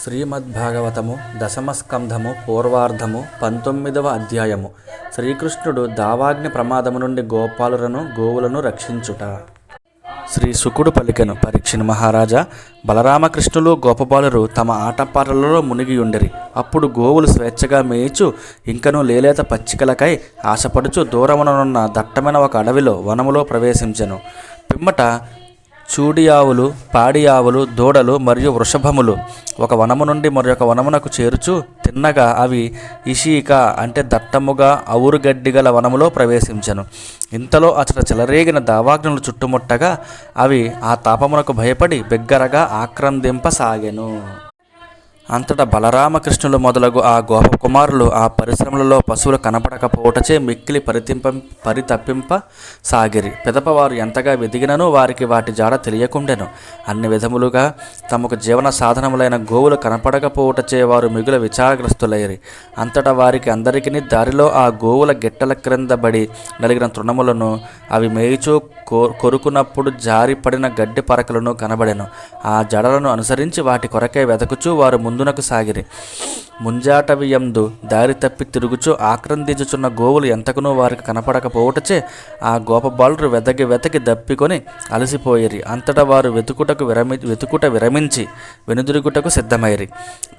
శ్రీమద్భాగవతము దశమస్కంధము పూర్వార్ధము పంతొమ్మిదవ అధ్యాయము. శ్రీకృష్ణుడు దావాగ్ని ప్రమాదము నుండి గోపాలులను గోవులను రక్షించుట. శ్రీ సుకుడు పలికెను పరీక్షణ మహారాజా బలరామకృష్ణులు గోపబాలురు తమ ఆటపాటలలో మునిగి అప్పుడు గోవులు స్వేచ్ఛగా మేయిచు ఇంకను లేలేత పచ్చికలకై ఆశపడుచు దూరముననున్న దట్టమైన ఒక అడవిలో వనములో ప్రవేశించెను. పిమ్మట చూడి ఆవులు పాడి ఆవులు దూడలు మరియు వృషభములు ఒక వనము నుండి మరొక వనమునకు చేరుచు తిన్నగా అవి ఇషీక అంటే దట్టముగా అవురుగడ్డి గల వనములో ప్రవేశించెను. ఇంతలో అతడు చెలరేగిన దావాగ్నులు చుట్టుముట్టగా అవి ఆ తాపమునకు భయపడి బిగ్గరగా ఆక్రందింపసాగెను. అంతటా బలరామకృష్ణులు మొదలగు ఆ గోపకుమారులు ఆ పరిశ్రమలలో పశువులు కనపడకపోవటచే మిక్కిలి పరితింప పరితప్పింప సాగిరి పిదపవారు ఎంతగా వెదిగినను వారికి వాటి జాడ తెలియకుండెను. అన్ని విధములుగా తమకు జీవన సాధనములైన గోవులు కనపడకపోవటచే వారు మిగుల విచారగ్రస్తులయ్యరి అంతటా వారికి అందరికీ దారిలో ఆ గోవుల గిట్టల క్రింద బడి నలిగిన తృణములను అవి మేయిచూ కో కొరుకునప్పుడు జారిపడిన గడ్డి పరకలను కనబడెను. ఆ జడలను అనుసరించి వాటి కొరకే వెతకుచూ వారు ముందు ముందునకు సాగిరి. ముంజాటవియందు దారి తప్పి తిరుగుచూ ఆక్రందించుచున్న గోవులు ఎంతకునో వారికి కనపడకపోవటచే ఆ గోపబాలురు వెతకి వెతకి దప్పికొని అలసిపోయిరి. అంతటా వారు వెతుకుటకు విరమి వెతుకుట విరమించి వెనుదిరుగుటకు సిద్ధమైరి.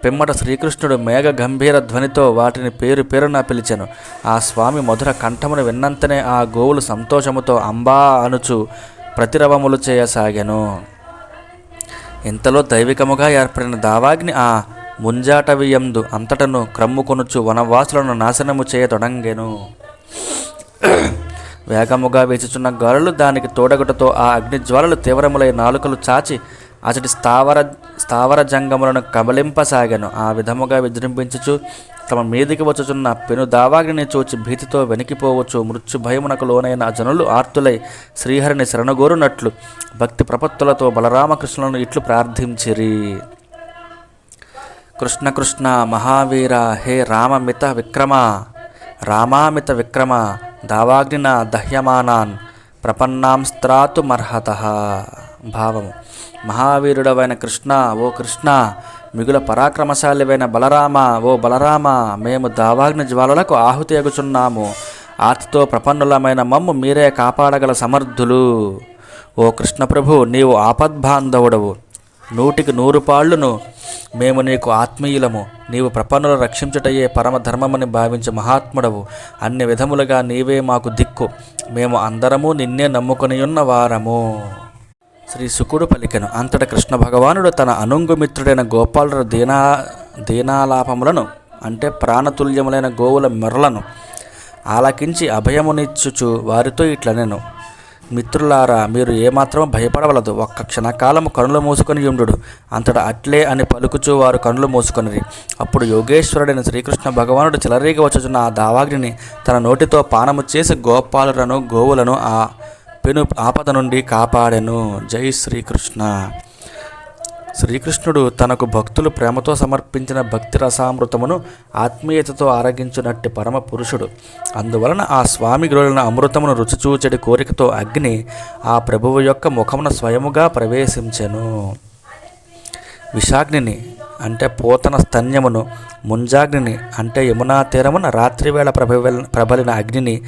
పిమ్మట శ్రీకృష్ణుడు మేఘ గంభీర ధ్వనితో వాటిని పేరు పేరున పిలిచెను. ఆ స్వామి మధుర కంఠమును విన్నంతనే ఆ గోవులు సంతోషముతో అంబా అనుచు ప్రతిరవములు చేయసాగాను. ఇంతలో దైవికముగా ఏర్పడిన దావాగ్ని ఆ ముంజాటవియందు అంతటను క్రమ్ముకొనుచు వనవాసులను నాశనము చేయతొడంగెను వేగముగా వేచుచున్న గాలులు దానికి తోడగుటతో ఆ అగ్నిజ్వాలలు తీవ్రములై నాలుకలు చాచి అతడి స్థావర స్థావర జంగములను కబలింపసాగాను ఆ విధముగా విజృంభించుచు తమ మీదికి వచ్చుచున్న పెను దావాగ్ని చూచి భీతితో వెనికిపోవచ్చు. మృత్యు భయమునకు లోనైన జనులు ఆర్తులై శ్రీహరిని శరణగోరునట్లు భక్తి ప్రపత్తులతో బలరామకృష్ణులను ఇట్లు ప్రార్థించిరి. కృష్ణ కృష్ణ మహావీర హే రామమిత విక్రమ రామామిత విక్రమ దావాగ్నిన దహ్యమానాన్ ప్రపన్నాంస్త్రాతుమర్హత భావము. మహావీరుడవైన కృష్ణ ఓ కృష్ణ మిగుల పరాక్రమశాలివైన బలరామ ఓ బలరామ మేము దావాగ్ని జ్వాలలకు ఆహుతి ఎగుచున్నాము. ఆతితో ప్రపన్నులమైన మమ్ము మీరే కాపాడగల సమర్థులు. ఓ కృష్ణ ప్రభు నీవు ఆపద్బాంధవుడవు. నూటికి నూరు పాళ్ళును మేము నీకు ఆత్మీయులము. నీవు ప్రపన్నుల రక్షించుటయే పరమధర్మమని భావించే మహాత్ముడవు. అన్ని విధములుగా నీవే మాకు దిక్కు. మేము అందరము నిన్నే నమ్ముకుని ఉన్న వారము. శ్రీ సుకుడు పలికెను. అంతట కృష్ణ భగవానుడు తన అనుంగుమిత్రుడైన గోపాలుల దీనా దీనాలాపములను అంటే ప్రాణతుల్యములైన గోవుల మెర్రలను ఆలకించి అభయమునిచ్చుచు వారితో ఇట్లనెను. మిత్రులారా మీరు ఏమాత్రం భయపడవలదు. ఒక్క క్షణకాలము కనులు మూసుకొని ఉండు అంతటా అట్లే అని పలుకుచూ వారు కనులు మూసుకొనిరి. అప్పుడు యోగేశ్వరుడైన శ్రీకృష్ణ భగవానుడు చిలరీగి వచ్చుచున్న ఆ దావాగ్నిని తన నోటితో పానము చేసి గోపాలులను గోవులను ఆ పెను ఆపద నుండి కాపాడెను. జై శ్రీకృష్ణ. శ్రీకృష్ణుడు తనకు భక్తులు ప్రేమతో సమర్పించిన భక్తి రసామృతమును ఆత్మీయతతో ఆరగించునట్టి పరమ పురుషుడు. అందువలన ఆ స్వామి గ్రోలిన అమృతమును రుచిచూచడి కోరికతో అగ్ని ఆ ప్రభువు యొక్క ముఖమున స్వయముగా ప్రవేశించెను. విషాగ్నిని అంటే పోతన స్తన్యమును ముంజాగ్నిని అంటే యమునా తీరమున రాత్రివేళ ప్రభల ప్రబలిన అగ్నిని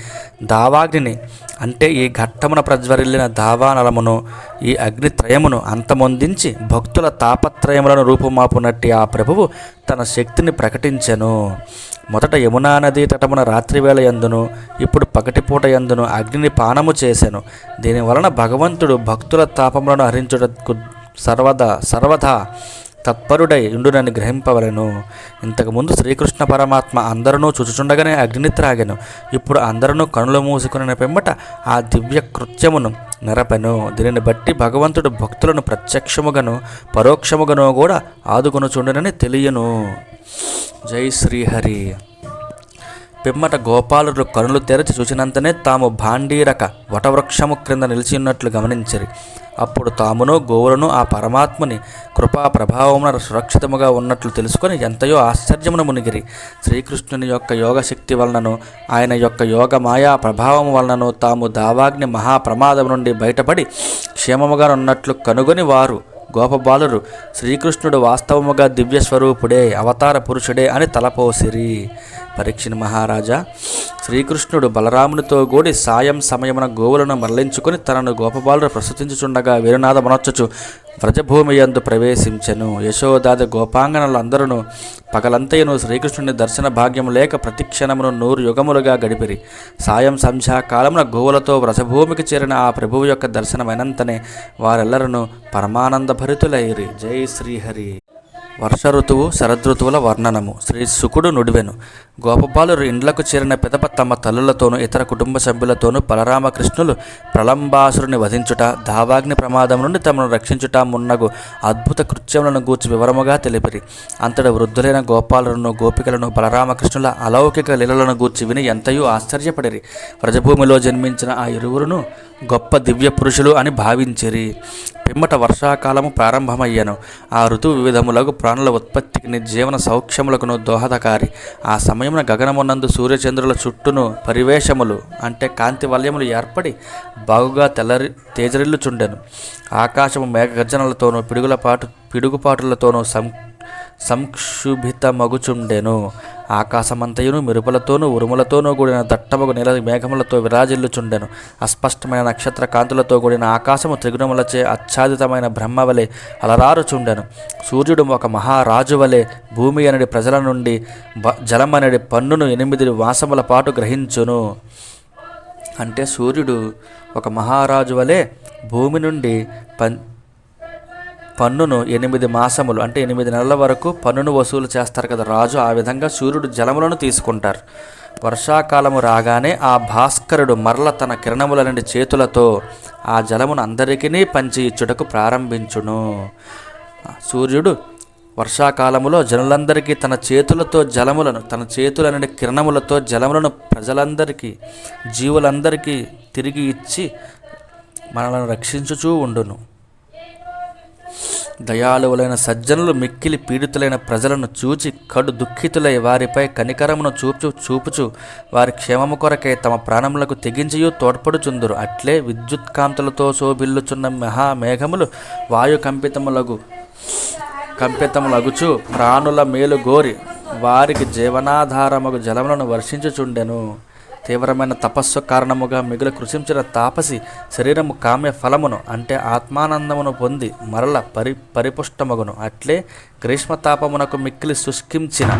దావాగ్నిని అంటే ఈ ఘట్టమున ప్రజ్వరిల్లిన దావానలమును ఈ అగ్నిత్రయమును అంతమొందించి భక్తుల తాపత్రయములను రూపుమాపునట్టి ఆ ప్రభువు తన శక్తిని ప్రకటించెను. మొదట యమునా నదీ తటమున రాత్రివేళ యందును ఇప్పుడు పగటిపూట యందును అగ్నిని పానము చేసెను. దీనివలన భగవంతుడు భక్తుల తాపములను హరించుటకు సర్వదా సర్వదా తత్పరుడై ఉండునని గ్రహింపవలను. ఇంతకుముందు శ్రీకృష్ణ పరమాత్మ అందరూ చుచుచుండగానే అగ్ని త్రాగెను ఇప్పుడు అందరూ కనులు మూసుకుని పెమ్మట ఆ దివ్య కృత్యమును నెరపెను. దీనిని బట్టి భగవంతుడు భక్తులను ప్రత్యక్షముగాను పరోక్షముగాను కూడా ఆదుకొనుచుండునని తెలియను. జై శ్రీహరి. పిమ్మట గోపాలుడు కనులు తెరచి చూచినంతనే తాము భాండీరక వటవృక్షము క్రింద నిలిచి ఉన్నట్లు గమనించరి. అప్పుడు తామును గోవులను ఆ పరమాత్ముని కృపా ప్రభావమున సురక్షితముగా ఉన్నట్లు తెలుసుకొని ఎంతయో ఆశ్చర్యమును మునిగిరి. శ్రీకృష్ణుని యొక్క యోగశక్తి వలనను ఆయన యొక్క యోగ మాయా ప్రభావము వలనను తాము దావాగ్ని మహాప్రమాదం నుండి బయటపడి క్షేమముగా ఉన్నట్లు కనుగొని వారు గోపబాలురు శ్రీకృష్ణుడు వాస్తవముగా దివ్య స్వరూపుడే అవతార పురుషుడే అని తలపోసిరి. పరీక్షణ మహారాజా శ్రీకృష్ణుడు బలరామునితో కూడి సాయం సమయమున గోవులను మరలించుకుని తనను గోపబాలుడు ప్రస్తుతించుచుండగా వీరనాథ మనొచ్చచు వ్రజభూమి యందు ప్రవేశించెను. యశోదాది గోపాంగనలందరూ పగలంతయును శ్రీకృష్ణుని దర్శన భాగ్యము లేక ప్రతిక్షణమును నూరు యుగములుగా గడిపిరి. సాయం సంధ్యాకాలమున గోవులతో వ్రజభూమికి చేరిన ఆ ప్రభువు యొక్క దర్శనమైనంతనే వారెల్లరూ పరమానంద భరితులైరి జై శ్రీహరి. వర్ష ఋతువు శరదృతువుల వర్ణనము. శ్రీ శుకుడు నుడివెను. గోపబాలురు ఇండ్లకు చేరిన పిదప తమ తల్లులతోనూ ఇతర కుటుంబ సభ్యులతోనూ బలరామకృష్ణులు ప్రళంబాసురుని వధించుట దావాగ్ని ప్రమాదం నుండి తమను రక్షించుట మున్నగు అద్భుత కృత్యములను గూర్చి వివరముగా తెలిపిరి. అంతట వృద్ధులైన గోపాలులను గోపికలను బలరామకృష్ణుల అలౌకిక లీలలను గూర్చి విని ఎంతయో ఆశ్చర్యపడిరి. వ్రజభూమిలో జన్మించిన ఆ ఇరువురును గొప్ప దివ్య పురుషులు అని భావించిరి. పిమ్మట వర్షాకాలము ప్రారంభమయ్యను. ఆ ఋతువు వివిధములకు ప్రాణుల ఉత్పత్తికి జీవన సౌక్ష్యములకును దోహదకారి. ఆ సమయమున గగనమునందు సూర్యచంద్రుల చుట్టూను పరివేశములు అంటే కాంతి వలయములు ఏర్పడి బాగుగా తెల్లరి తేజరిల్లుచుండెను. ఆకాశము మేఘగర్జనలతోనూ పిడుగులపాటు పిడుగుపాటులతోనూ సం సంక్షుభితమగుచుండెను. ఆకాశమంతయును మెరుపులతోనూ ఉరుములతోనూ కూడిన దట్టమగు నీల మేఘములతో విరాజిల్లుచుండెను. అస్పష్టమైన నక్షత్ర కాంతులతో కూడిన ఆకాశము త్రిగుణములచే ఆచ్ఛాదితమైన బ్రహ్మ వలె అలరారుచుండెను. సూర్యుడు ఒక మహారాజు వలె భూమి అనడి ప్రజల నుండి బ జలమనడి పన్నును ఎనిమిది మాసముల పాటు గ్రహించును. అంటే సూర్యుడు ఒక మహారాజు వలె భూమి నుండి పన్ పన్నును ఎనిమిది మాసములు అంటే ఎనిమిది నెలల వరకు పన్నును వసూలు చేస్తారు కదా రాజు ఆ విధంగా సూర్యుడు జలములను తీసుకుంటారు. వర్షాకాలము రాగానే ఆ భాస్కరుడు మరల తన కిరణములనండి చేతులతో ఆ జలమును అందరికీ పంచి ఇచ్చుటకు ప్రారంభించును. సూర్యుడు వర్షాకాలములో జనులందరికీ తన చేతులతో జలములను తన చేతులనండి కిరణములతో జలములను ప్రజలందరికీ జీవులందరికీ తిరిగి ఇచ్చి మనలను రక్షించుచూ ఉండును. దయాళువులైన సజ్జనులు మిక్కిలి పీడితులైన ప్రజలను చూచి కడు దుఃఖితులై వారిపై కనికరమును చూపుచు చూపుచు. వారి క్షేమము కొరకై తమ ప్రాణములకు తెగించియు తోడ్పడుచుందురు. అట్లే విద్యుత్కాంతులతో శోభిల్లుచున్న మహామేఘములు వాయు కంపితములగు కంపితములగుచు ప్రాణుల మేలు గోరి వారికి జీవనాధారముగు జలములను వర్షించుచుండెను. తీవ్రమైన తపస్సు కారణముగా మిగులు కృషించిన తాపసి శరీరము కామ్య ఫలమును అంటే ఆత్మానందమును పొంది మరల పరి పరిపుష్టమగును. అట్లే గ్రీష్మతాపమునకు మిక్కిలి శుష్కించిన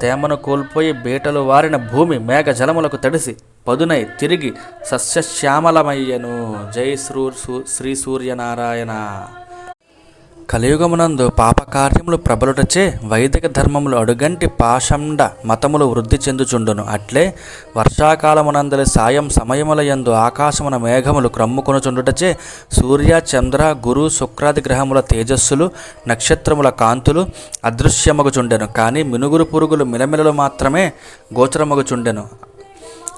తేమను కోల్పోయి బీటలు వారిన భూమి మేఘ జలములకు తడిసి పదునై తిరిగి సస్యశ్యామలమయ్యను. జై శ్రూ శ్రీ సూర్యనారాయణ. కలియుగమునందు పాపకార్యములు ప్రబలుటచే వైదిక ధర్మములు అడుగంటి పాషండ మతములు వృద్ధి చెందుచుండును. అట్లే వర్షాకాలమునందలి సాయం సమయముల యందు ఆకాశమున మేఘములు క్రమ్ముకొనుచుండుటచే సూర్య చంద్ర గురు శుక్రాది గ్రహముల తేజస్సులు నక్షత్రముల కాంతులు అదృశ్యమగుచుండెను. కానీ మినుగురు పురుగులు మిలమిలలు మాత్రమే గోచరమగుచుండెను.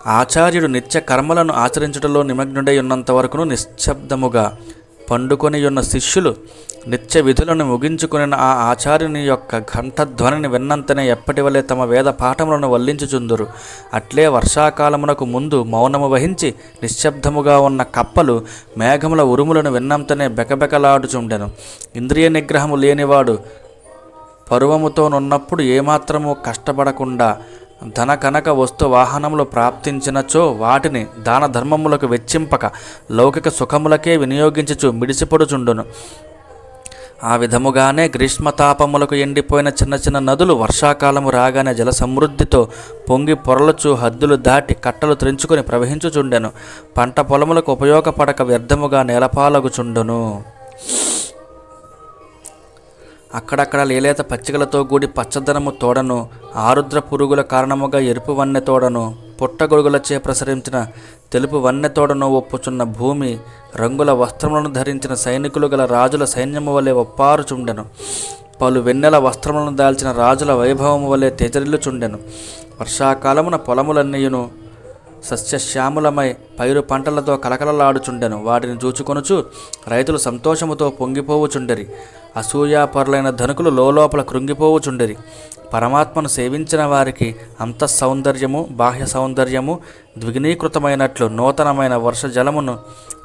ఆచార్యుడు నిత్య కర్మలను ఆచరించుటలో నిమగ్నుడై ఉన్నంత వరకును నిశ్శబ్దముగా పండుకొని ఉన్న శిష్యులు నిత్య విధులను ముగించుకుని ఆ ఆచార్యుని యొక్క ఘంటధ్వనిని విన్నంతనే ఎప్పటి వలె తమ వేద పాఠములను వల్లించుచుందురు. అట్లే వర్షాకాలమునకు ముందు మౌనము వహించి నిశ్శబ్దముగా ఉన్న కప్పలు మేఘముల ఉరుములను విన్నంతనే బెకబెకలాడుచుండెను. ఇంద్రియ నిగ్రహము లేనివాడు పరువముతోనున్నప్పుడు ఏమాత్రము కష్టపడకుండా ధన కనక వస్తు వాహనములు ప్రాప్తించినచో వాటిని దాన ధర్మములకు వెచ్చింపక లౌకిక సుఖములకే వినియోగించుచు మిడిసిపడుచుండును. ఆ విధముగానే గ్రీష్మతాపములకు ఎండిపోయిన చిన్న చిన్న నదులు వర్షాకాలము రాగానే జల సమృద్ధితో పొంగి పొరలచు హద్దులు దాటి కట్టలు త్రెంచుకొని ప్రవహించుచుండెను. పంట పొలములకు ఉపయోగపడక వ్యర్థముగా నేలపాలగుచుండును. అక్కడక్కడ లేలేత పచ్చికలతో కూడి పచ్చదనము తోడను ఆరుద్ర పురుగుల కారణముగా ఎరుపు వన్నె తోడను పుట్టగొడుగులచే ప్రసరించిన తెలుపు వన్నె తోడను ఒప్పుచున్న భూమి రంగుల వస్త్రములను ధరించిన సైనికులు గల రాజుల సైన్యము వలె ఒప్పారుచుండెను. పలు వెన్నెల వస్త్రములను దాల్చిన రాజుల వైభవము వలె తేజరిల్లుచుండెను. వర్షాకాలమున పొలములన్నీయును సస్యశ్యామలమై పైరు పంటలతో కలకలలాడుచుండెను. వాటిని చూచుకొనుచు రైతులు సంతోషముతో పొంగిపోవుచుండెరి. అసూయాపరులైన ధనుకులు లోపల కృంగిపోవుచుండెరి. పరమాత్మను సేవించిన వారికి అంత సౌందర్యము బాహ్య సౌందర్యము ద్విగుణీకృతమైనట్లు నూతనమైన వర్ష జలమును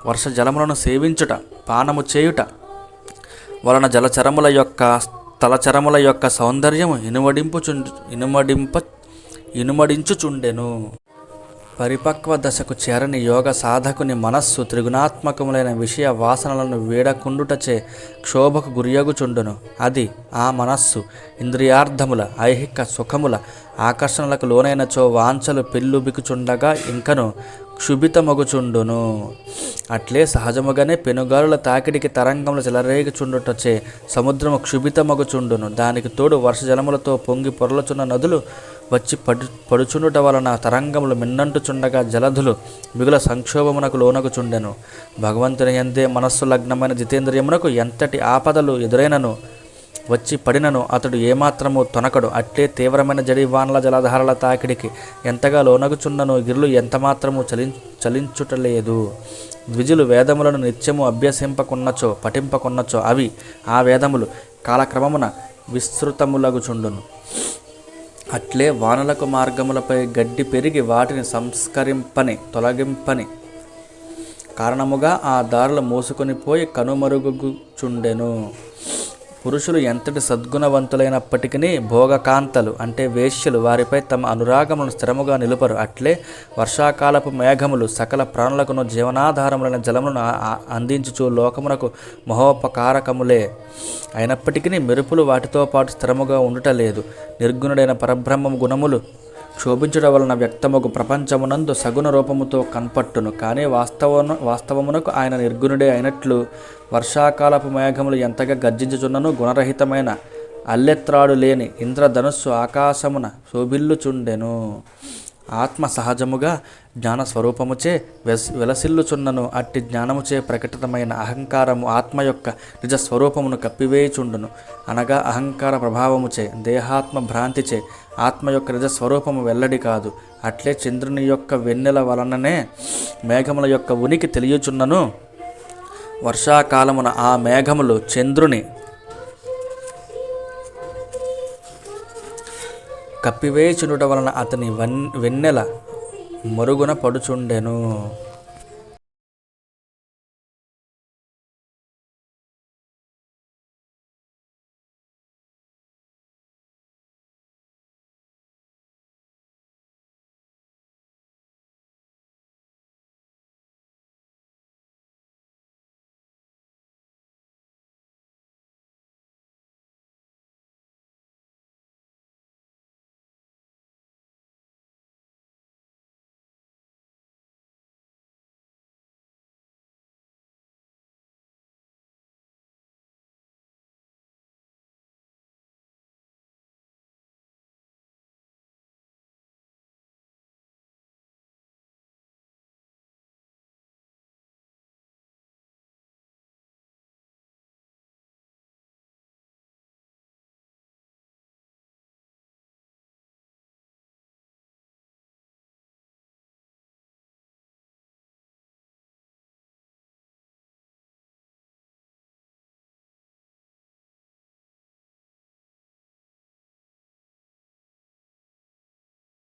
వర్ష జలములను సేవించుట పానము చేయుట వలన జలచరముల యొక్క స్థలచరముల యొక్క సౌందర్యము ఇనుమడింపుచు ఇనుమడింప ఇనుమడించుచుండెను. పరిపక్వ దశకు చేరని యోగ సాధకుని మనస్సు త్రిగుణాత్మకములైన విషయ వాసనలను వీడకుండుటచే క్షోభకు గురియగుచుండును. అది ఆ మనస్సు ఇంద్రియార్థముల ఐహిక సుఖముల ఆకర్షణలకు లోనైనచో వాంఛలు పెళ్ళుబికుచుండగా ఇంకను క్షుభితమగుచుండును. అట్లే సహజముగానే పెనుగాలుల తాకిడికి తరంగములు చెలరేగుచుండుటచే సముద్రము క్షుభితమగుచుండును. దానికి తోడు వర్షజలములతో పొంగి పొరలుచున్న నదులు వచ్చి పడు పడుచుండుట వలన తరంగములు మిన్నంటుచుండగా జలధులు మిగుల సంక్షోభమునకు లోనగుచుండెను. భగవంతుని ఎందే మనస్సు లగ్నమైన జితేంద్రియమునకు ఎంతటి ఆపదలు ఎదురైనను? వచ్చి పడినను అతడు ఏమాత్రము తొనకడు. అట్లే తీవ్రమైన జడివానల జలధారల తాకిడికి ఎంతగా లోనగుచున్నను గిరులు ఎంతమాత్రము చలి చలించుటలేదు. ద్విజులు వేదములను నిత్యము అభ్యసింపకున్నచో పఠింపకున్నచో అవి ఆ వేదములు కాలక్రమమున విస్తృతములగుచుండును. అట్లే వానలకు మార్గములపై గడ్డి పెరిగి వాటిని సంస్కరింపని తొలగింపని కారణముగా ఆ దారులు మోసుకొని పోయి కనుమరుగుచుండెను పురుషులు ఎంతటి సద్గుణవంతులైనప్పటికీ భోగకాంతలు అంటే వేశ్యలు వారిపై తమ అనురాగములను స్థిరముగా నిలుపరు. అట్లే వర్షాకాలపు మేఘములు సకల ప్రాణులకును జీవనాధారములైన జలములను అందించుచు లోకమునకు మహోపకారకములే. అయినప్పటికీ మెరుపులు వాటితో పాటు స్థిరముగా ఉండుటలేదు నిర్గుణుడైన పరబ్రహ్మ గుణములు క్షోభించడం వలన వ్యక్తముకు ప్రపంచమునందు సగుణ రూపముతో కనపట్టును. కానీ వాస్తవను వాస్తవమునకు ఆయన నిర్గుణుడే అయినట్లు వర్షాకాలపు మేఘములు ఎంతగా గర్జించుచున్నను గుణరహితమైన అల్లెత్రాడు లేని ఇంద్రధనుస్సు ఆకాశమున శోభిల్లుచుండెను. ఆత్మ సహజముగా జ్ఞాన స్వరూపముచే వెస్ అట్టి జ్ఞానముచే ప్రకటితమైన అహంకారము ఆత్మ యొక్క నిజ స్వరూపమును కప్పివేయుచుండును. అనగా అహంకార ప్రభావముచే దేహాత్మ భ్రాంతిచే ఆత్మ యొక్క నిజ స్వరూపము వెల్లడి కాదు. అట్లే చంద్రుని యొక్క వెన్నెల వలననే మేఘముల యొక్క ఉనికి తెలియచున్నను. వర్షాకాలమున ఆ మేఘములు చంద్రుని కప్పివేచునుట వలన అతని వన్ వెన్నెల మరుగున పడుచుండెను.